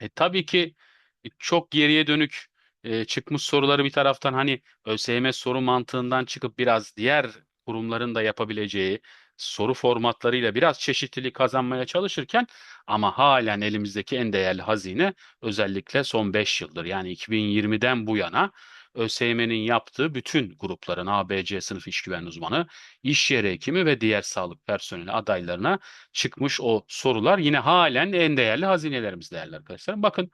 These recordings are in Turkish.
E, tabii ki e, çok geriye dönük e, çıkmış soruları bir taraftan hani ÖSYM soru mantığından çıkıp biraz diğer kurumların da yapabileceği soru formatlarıyla biraz çeşitlilik kazanmaya çalışırken ama halen elimizdeki en değerli hazine özellikle son 5 yıldır. Yani 2020'den bu yana ÖSYM'nin yaptığı bütün grupların A, B, C sınıf iş güvenliği uzmanı, iş yeri hekimi ve diğer sağlık personeli adaylarına çıkmış o sorular yine halen en değerli hazinelerimiz değerli arkadaşlar. Bakın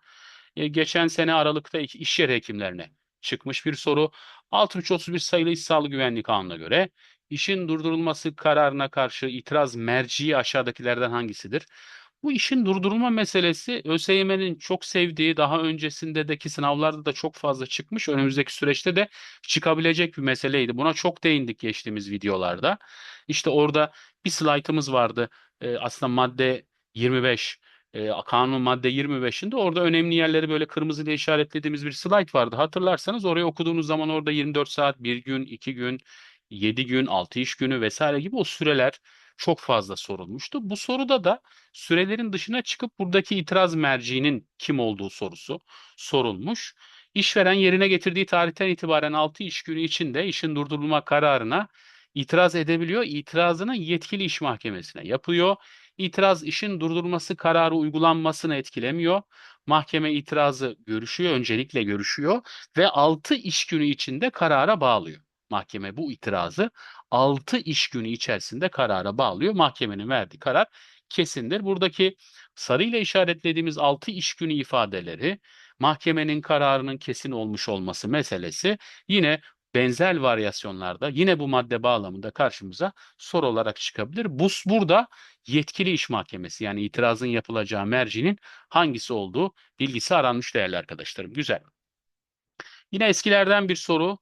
e, geçen sene Aralık'ta iş yeri hekimlerine çıkmış bir soru. 6331 sayılı İş Sağlığı Güvenliği Kanunu'na göre işin durdurulması kararına karşı itiraz merciği aşağıdakilerden hangisidir? Bu işin durdurulma meselesi ÖSYM'nin çok sevdiği, daha öncesindeki sınavlarda da çok fazla çıkmış, önümüzdeki süreçte de çıkabilecek bir meseleydi. Buna çok değindik geçtiğimiz videolarda. İşte orada bir slaytımız vardı. Ee, aslında madde 25, e, kanun madde 25'inde orada önemli yerleri böyle kırmızıyla işaretlediğimiz bir slayt vardı. Hatırlarsanız oraya okuduğunuz zaman orada 24 saat, 1 gün, 2 gün, 7 gün, 6 iş günü vesaire gibi o süreler çok fazla sorulmuştu. Bu soruda da sürelerin dışına çıkıp buradaki itiraz merciğinin kim olduğu sorusu sorulmuş. İşveren yerine getirdiği tarihten itibaren 6 iş günü içinde işin durdurulma kararına itiraz edebiliyor. İtirazını yetkili iş mahkemesine yapıyor. İtiraz işin durdurulması kararı uygulanmasını etkilemiyor. Mahkeme itirazı görüşüyor, öncelikle görüşüyor ve 6 iş günü içinde karara bağlıyor. Mahkeme bu itirazı 6 iş günü içerisinde karara bağlıyor. Mahkemenin verdiği karar kesindir. Buradaki sarıyla işaretlediğimiz 6 iş günü ifadeleri mahkemenin kararının kesin olmuş olması meselesi yine benzer varyasyonlarda yine bu madde bağlamında karşımıza soru olarak çıkabilir. Bu burada yetkili iş mahkemesi yani itirazın yapılacağı mercinin hangisi olduğu bilgisi aranmış değerli arkadaşlarım. Güzel. Yine eskilerden bir soru.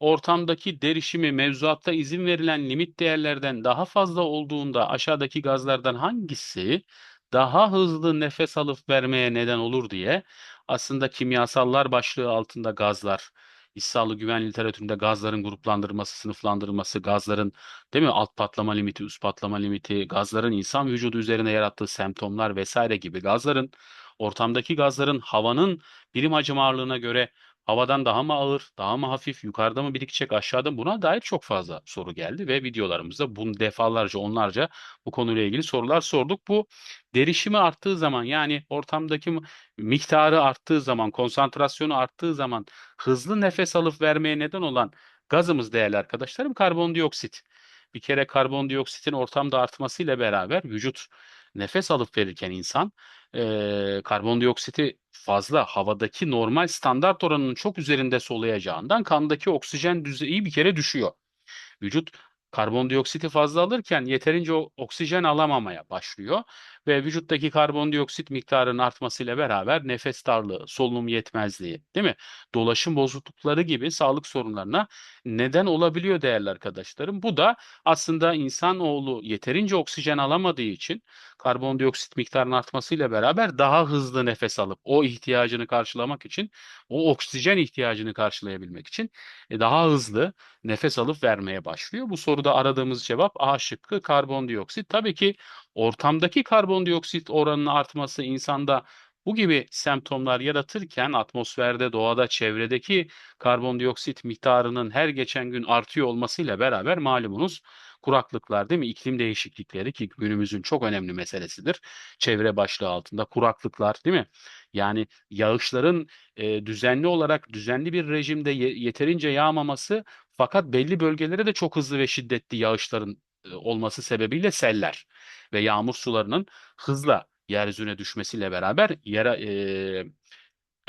Ortamdaki derişimi mevzuatta izin verilen limit değerlerden daha fazla olduğunda aşağıdaki gazlardan hangisi daha hızlı nefes alıp vermeye neden olur diye aslında kimyasallar başlığı altında gazlar, İş sağlığı güvenliği literatüründe gazların gruplandırılması, sınıflandırılması, gazların değil mi alt patlama limiti, üst patlama limiti, gazların insan vücudu üzerine yarattığı semptomlar vesaire gibi gazların ortamdaki gazların havanın birim hacim ağırlığına göre havadan daha mı ağır, daha mı hafif, yukarıda mı birikecek, aşağıda mı? Buna dair çok fazla soru geldi ve videolarımızda bunu defalarca, onlarca bu konuyla ilgili sorular sorduk. Bu derişimi arttığı zaman yani ortamdaki mi- miktarı arttığı zaman, konsantrasyonu arttığı zaman hızlı nefes alıp vermeye neden olan gazımız değerli arkadaşlarım karbondioksit. Bir kere karbondioksitin ortamda artmasıyla beraber vücut nefes alıp verirken insan eee karbondioksiti fazla havadaki normal standart oranının çok üzerinde soluyacağından kandaki oksijen düzeyi bir kere düşüyor. Vücut karbondioksiti fazla alırken yeterince oksijen alamamaya başlıyor ve vücuttaki karbondioksit miktarının artmasıyla beraber nefes darlığı, solunum yetmezliği, değil mi? Dolaşım bozuklukları gibi sağlık sorunlarına neden olabiliyor değerli arkadaşlarım. Bu da aslında insanoğlu yeterince oksijen alamadığı için karbondioksit miktarının artmasıyla beraber daha hızlı nefes alıp o ihtiyacını karşılamak için, o oksijen ihtiyacını karşılayabilmek için e, daha hızlı nefes alıp vermeye başlıyor. Bu soruda aradığımız cevap A şıkkı karbondioksit. Tabii ki ortamdaki karbondioksit oranının artması insanda bu gibi semptomlar yaratırken atmosferde, doğada, çevredeki karbondioksit miktarının her geçen gün artıyor olmasıyla beraber malumunuz kuraklıklar değil mi? İklim değişiklikleri ki günümüzün çok önemli meselesidir. Çevre başlığı altında kuraklıklar değil mi? Yani yağışların e, düzenli olarak düzenli bir rejimde ye- yeterince yağmaması fakat belli bölgelere de çok hızlı ve şiddetli yağışların e, olması sebebiyle seller ve yağmur sularının hızla yeryüzüne düşmesiyle beraber yere e,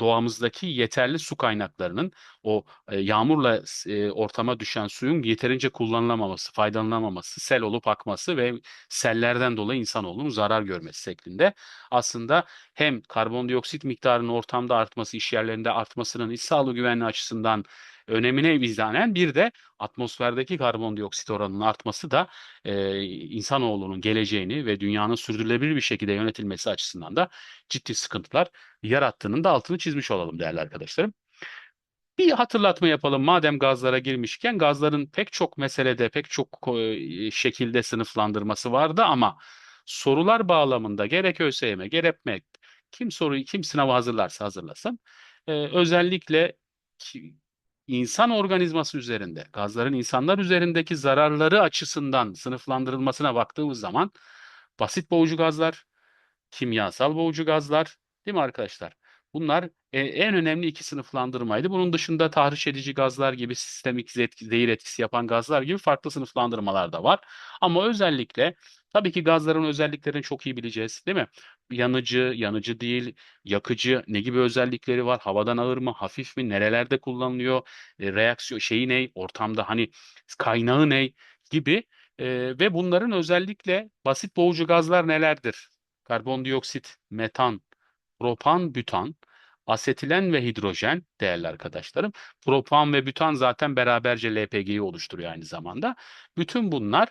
doğamızdaki yeterli su kaynaklarının o e, yağmurla e, ortama düşen suyun yeterince kullanılamaması, faydalanamaması, sel olup akması ve sellerden dolayı insanoğlunun zarar görmesi şeklinde. Aslında hem karbondioksit miktarının ortamda artması, iş yerlerinde artmasının iş sağlığı güvenliği açısından önemine bizanen bir de atmosferdeki karbondioksit oranının artması da e, insanoğlunun geleceğini ve dünyanın sürdürülebilir bir şekilde yönetilmesi açısından da ciddi sıkıntılar yarattığının da altını çizmiş olalım değerli arkadaşlarım. Bir hatırlatma yapalım. Madem gazlara girmişken gazların pek çok meselede, pek çok e, şekilde sınıflandırması vardı ama sorular bağlamında gerek ÖSYM, gerek MEK, Kim soruyu, kim sınavı hazırlarsa hazırlasın. Ee, özellikle ki- insan organizması üzerinde, gazların insanlar üzerindeki zararları açısından sınıflandırılmasına baktığımız zaman basit boğucu gazlar, kimyasal boğucu gazlar, değil mi arkadaşlar? Bunlar e, en önemli iki sınıflandırmaydı. Bunun dışında tahriş edici gazlar gibi sistemik zehir etkisi yapan gazlar gibi farklı sınıflandırmalar da var. Ama özellikle tabii ki gazların özelliklerini çok iyi bileceğiz, değil mi? Yanıcı, yanıcı değil, yakıcı ne gibi özellikleri var? Havadan ağır mı, hafif mi, nerelerde kullanılıyor? E, reaksiyon şeyi ne? Ortamda hani kaynağı ne gibi e, ve bunların özellikle basit boğucu gazlar nelerdir? Karbondioksit, metan, propan, bütan, asetilen ve hidrojen değerli arkadaşlarım. Propan ve bütan zaten beraberce LPG'yi oluşturuyor aynı zamanda. Bütün bunlar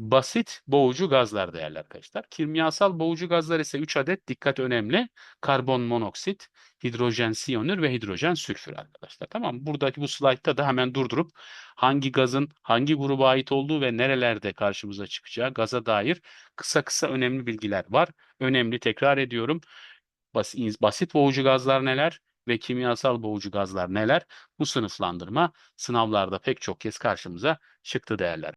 basit boğucu gazlar değerli arkadaşlar. Kimyasal boğucu gazlar ise 3 adet dikkat önemli. Karbon monoksit, hidrojen siyonür ve hidrojen sülfür arkadaşlar. Tamam? Buradaki bu slaytta da hemen durdurup hangi gazın hangi gruba ait olduğu ve nerelerde karşımıza çıkacağı gaza dair kısa kısa önemli bilgiler var. Önemli tekrar ediyorum. Basit, basit boğucu gazlar neler ve kimyasal boğucu gazlar neler? Bu sınıflandırma sınavlarda pek çok kez karşımıza çıktı değerler.